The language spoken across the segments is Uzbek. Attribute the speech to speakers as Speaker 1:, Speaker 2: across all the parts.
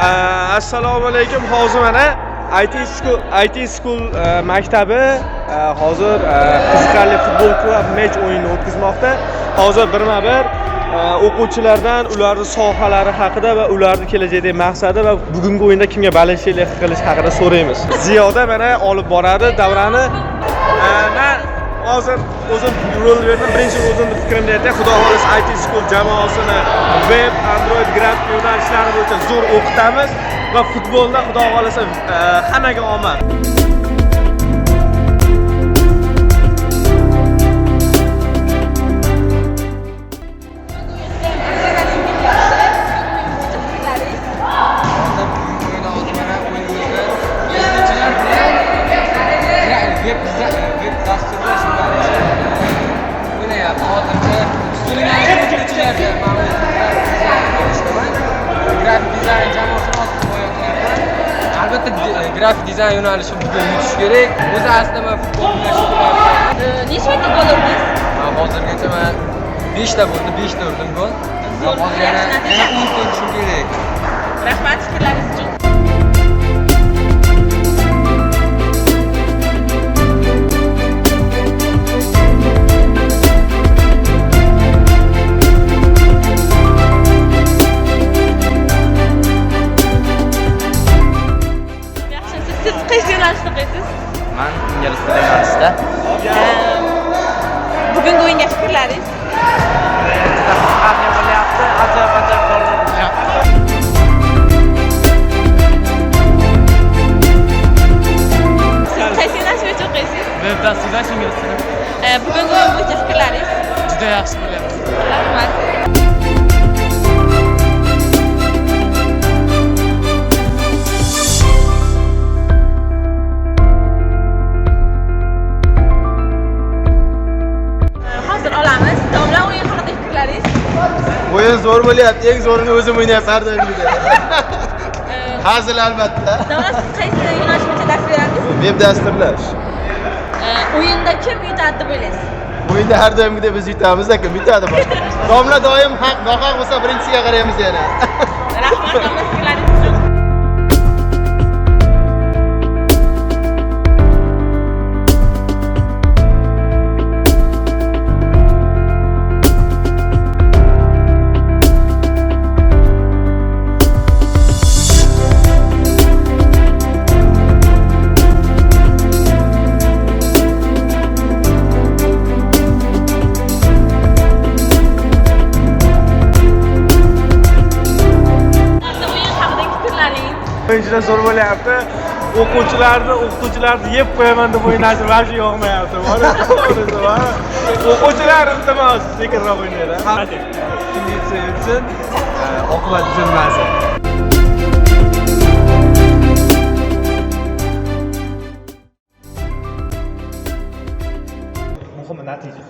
Speaker 1: Assalomu alaykum hozir mana IT school IT school maktabi hozir qiziqarli futbol klub match o'yinini o'tkazmoqda. Hozir birma bir o'quvchilardan ularni sohalari haqida va ularni kelajakdagi maqsadi va bugungi o'yinda kimga balishchilik qilish haqida so'raymiz. Ziyoda mana olib boradi davrani. Э, Man hozir o'zim rol berdim birinchi o'zimni fikrimni aytay xudo xohlasa IT school jamoasini web android grafik yo'nalishlari bo'yicha zo'r o'qitamiz va futbolda xudo xohlasa eh, hammaga omad.
Speaker 2: Qo'yyapman albatta di- grafik dizayn yo'nalishi bugun yutish kerak. O'zi aslida man futbol bilan shug'ullanaman
Speaker 3: nechta gol urdingiz
Speaker 2: man hozirgacha man beshta bo'ldi beshta urdim gol
Speaker 3: Zo'r,
Speaker 2: hozir yana
Speaker 3: yaxshi natija.
Speaker 2: yana o'nta urishim kerak.
Speaker 3: Rahmat fikrlaringiz uchun siz qaysi yo'nalishda o'qiysiz
Speaker 4: Man ingliz tili yo'nalishida
Speaker 3: bugungi o'yinga fikrlaringiz
Speaker 4: juda qiziqarli bo'lyapti, ajoyib-ajoyib bo'lyapti
Speaker 5: eng zo'rini o'zim o'ynayapman har doimgidek
Speaker 3: Ehm,
Speaker 5: hazil albatta
Speaker 3: siz qaysi yo'nalish bo'yicha dars berasiz
Speaker 5: veb dasturlash
Speaker 3: Ehm, o'yinda kim yutadi deb o'ylaysiz
Speaker 5: o'yinda har doimgidek biz yutamiz aka bitadi domla doim haq nohaq bo'lsa birinchisiga qaraymiz yana
Speaker 3: rahmat domla fikrlaringiz o'yin
Speaker 1: juda zo'r bo'lyapti o'quvchilarni o'qituvchilarni yeb qo'yaman deb o'ynashi vaji yoqmayapti o'quvchilar iltimos sekinroq o'ynanglar
Speaker 2: konditsiyasi uchun oqibat buzilmasin
Speaker 1: muhimi natija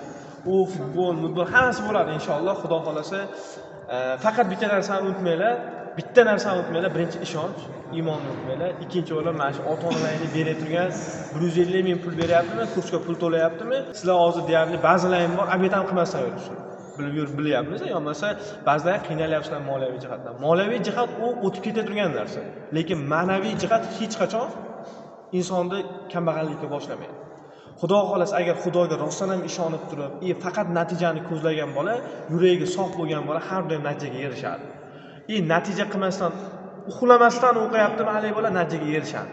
Speaker 1: u futbol mutbol hammasi bo'ladi inshaalloh xudo xohlasa E, faqat bitta narsani unutmanglar. Bitta narsani unutmanglar. Birinchi ishonch iymonni unutmanglar. Ikkinchi o'rin mana shu ota onalaringni berib turgan bir yuz ellik ming pul beryaptimi? Kursga pul to'layaptimi? Sizlar hozir deyarli ba'zilaring bor. Obed ham qilmasdan yurishsin bilib yurib bilyapmiz yo bo'lmasa ba'zilar qiynalyapsizlar moliyaviy jihatdan. Moliyaviy jihat u o'tib ketaturgan narsa. Lekin ma'naviy jihat hech qachon insonni kambag'allikka boshlamaydi. Xudo xohlasa agar xudoga rostdan ham ishonib turib и faqat natijani ko'zlagan bola yuragi sof bo'lgan bola har doim natijaga erishadi. И natija qilmasdan uxlamasdan o'qiyaptimi haligi bola natijaga erishadi.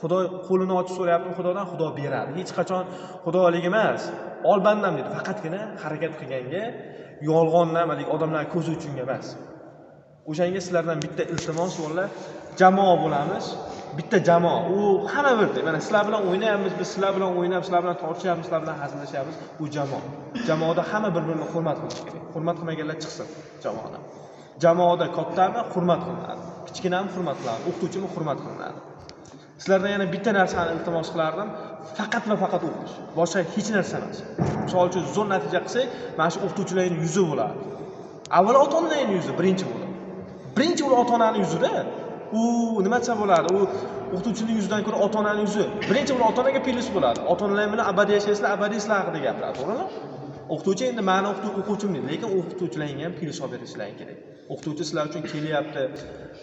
Speaker 1: Xudo qo'lini ochib so'rayaptimi xudodan xudo beradi. Hech qachon xudolik emas ol bandam deydi faqatgina harakat qilganga yolg'ondan haligi odamlar ko'zi uchun emas. O'shanga sizlardan bitta iltimos bolalar jamoa bo'lamiz. Bitta jamoa. U hamma birdek mana sizlar bilan o'ynayapmiz biz sizlar bilan o'ynab sizlar bilan tortishyapmiz sizlar bilan hazillashyapmiz bu jamoa. Jamoada hamma bir birini hurmat qilishi kerak. Hurmat qilmaganlar chiqsin jamoadan jamoada kattami hurmat qilinadi kichkinami hurmat qilinadi o'qituvchimi hurmat qilinadi. Sizlardan yana bitta narsani iltimos qilardim. Faqat va faqat o'qish. Boshqa hech narsa emas. Misol uchun zo'r natija qilsak mana shu o'qituvchilarni yuzi bo'ladi. Avvalo ota onalarni yuzi birinchi bo'ladi. Birinchi bo'lib ota onani yuzida. U nima desa bo'ladi? U o'qituvchining yuzidan ko'ra ota onani yuzi. Birinchi bo'lib ota onaga plyus bo'ladi. Ota onalar bilan abadiy yashaysizlar abadiy sizlar haqida gapiradi to'g'rimi? O'qituvchi endi mani o'quvchim deydi. Lekin o'qituvchilarga ham plyus olib berishlaring kerak. O'qituvchi sizlar uchun kelyapti.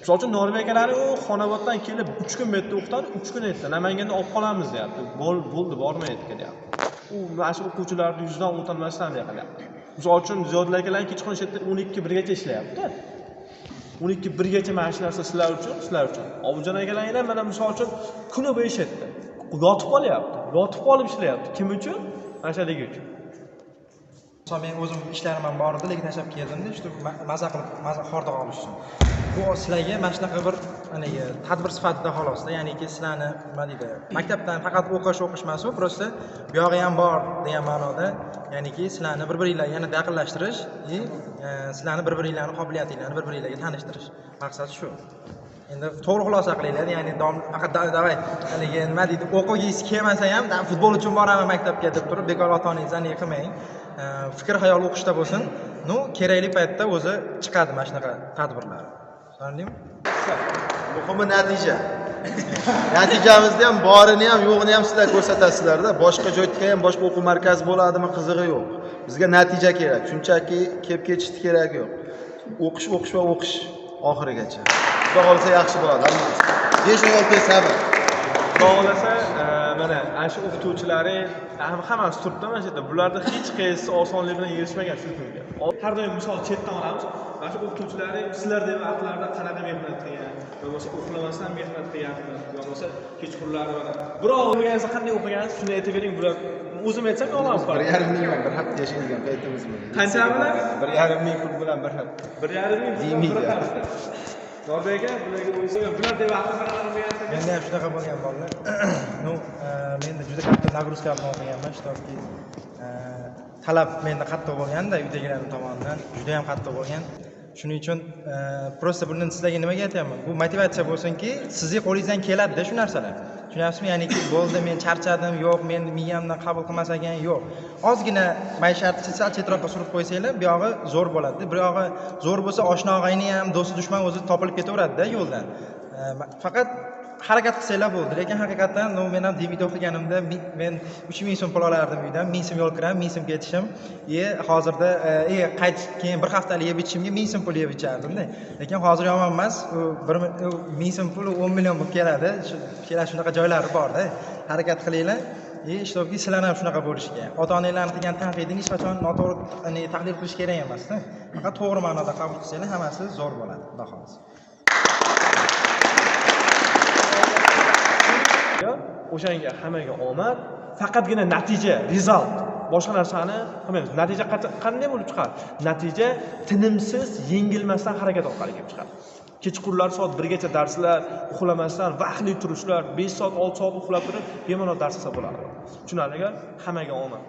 Speaker 1: Misol uchun norveg akalari u xonoboddan kelib uch kun bu yerda o'qitadi uch kun aytdi. Namanganda olib qolamiz deyapti. Bo'l- bo'ldi bormaydi deyapti. U mana shu o'quvchilarni yuzidan o'tolmasdan bunaqa qilyapti misol uchun ziyodilla akalar kechqurun shu yerda o'n ikki birgacha ishlayapti o'n ikki birgacha mana shu narsa sizlar uchun sizlar uchun. Obidjon akalaring ham mana misol uchun kuni bo'yi shu yerda yotib qolyapti yotib qolib ishlayapti. Kim uchun? Mana shu uchun.
Speaker 6: Misol men o'zim ishlarim ham bor edi, lekin tashlab keldimda, shu maza qilib, maza hordiq olish uchun. Bu sizlarga mana shunaqa bir haligi tadbir sifatida xolosda, ya'niki sizlarni nima deydi, maktabdan faqat o'qish o'qish emas u, просто bu yog'i ham bor degan ma'noda, ya'niki sizlarni bir-biringlarga yanada yaqinlashtirish и e, sizlarni bir-biringlarni qobiliyatinglarni bir-biringlarga tanishtirish. maqsadi shu. Endi to'g'ri xulosa qilinglar, ya'ni faqat da- davay haligi nima deydi, o'qigingiz kelmasa ham futbol uchun boraman maktabga deb turib bekor ota onangizni qilmang. E, Fikr xayol o'qishda bo'lsin. Ну, kerakli paytda o'zi chiqadi mana shunaqa tadbirlar. Tushundingmi?
Speaker 5: muhimi natija. Natijamizni ham borini ham yo'g'ini ham sizlar ko'rsatasizlarda boshqa joyda ham boshqa o'quv markazi bo'ladimi qizig'i yo'q. Bizga natija kerak. Shunchaki kelib ketishni keragi yo'q. O'qish o'qish va o'qish oxirigacha. Xudo xohlasa yaxshi bo'ladi. Besh o'n olti oy sabr.
Speaker 1: Xudo xohlasa mana ana shu o'qituvchilari ham- hammasi turibdi mana shu yerda. Bularni hech qaysisi osonlik bilan erishmagan shu kunga. Har doim misol chetdan olamiz. Mana shu o'qituvchilari sizlardek vaqtlarda qanaqa mehnat qilgan? Bo'lmasa uxlamasdan mehnat qilganmi bo'lmasa kechqurunlari mana. Birov o'qigansa qanday o'qigan? Shuni aytib bering bular o'zim aytsam yolg'on
Speaker 5: bir yarim ming bir hafta yashagan paytimiz bilan
Speaker 1: qancha bilan?
Speaker 5: Bir yarim ming pul bilan bir hafta.
Speaker 1: Bir yarim ming bir hafta norbek aka bularga o'ysa bulardek vaqtda qanaqa
Speaker 6: Menda ham shunaqa bo'lgan bolalar. Ну, э, menda juda katta nagruzka bilan o'qiganman, э, talab menda qattiq bo'lganda uydagilar tomonidan juda ham qattiq bo'lgan. Shuning uchun э, просто buni sizlarga nimaga aytyapman? Bu motivatsiya bo'lsinki, sizning qo'lingizdan keladida shu narsalar. Tushunyapsizmi? Ya'niki bo'ldi, men charchadim, yo'q, men miyamdan qabul qilmas ekan, yo'q. Ozgina maishatni sal chetroqqa surib qo'ysanglar, bu yog'i zo'r bo'ladi. Bu yog'i zo'r bo'lsa, oshna og'ayni ham, do'sti dushman o'zi topilib ketaveradida yo'ldan. Faqat harakat qilsanglar bo'ldi lekin haqiqatdan no, men ham dvd o'qiganimda men uch ming so'm pul olardim uydan ming so'm yo'l kiram ming so'm ketishim и hozirda e, e, и qaytish keyin bir haftalik yeb ichishimga ming so'm pul yeb ichardimda. Lekin hozir yomon emas u bir mi- u ming so'm pul o'n million bo'lib keladi. Shu- shunaqa joylari borda harakat qilinglar. И чтобы sizlar ham shunaqa bo'lishga ota onanglarni qilgan tanqidini hech qachon noto'g'ri tahlil qilish kerak emasda. Faqat to'g'ri ma'noda qabul qilsanglar hammasi zo'r bo'ladi xudo xohlasa.
Speaker 1: O'shanga hammaga omad faqatgina natija result. Boshqa narsani qilmaymiz natija qanday bo'lib chiqadi? Natija tinimsiz yengilmasdan harakat orqali kelib chiqadi. Kechqurunlari soat birgacha darslar uxlamasdan vaqtli turishlar besh soat olti soat uxlab turib bemalol dars qilsa bo'ladi tushunarlimi hammaga omad.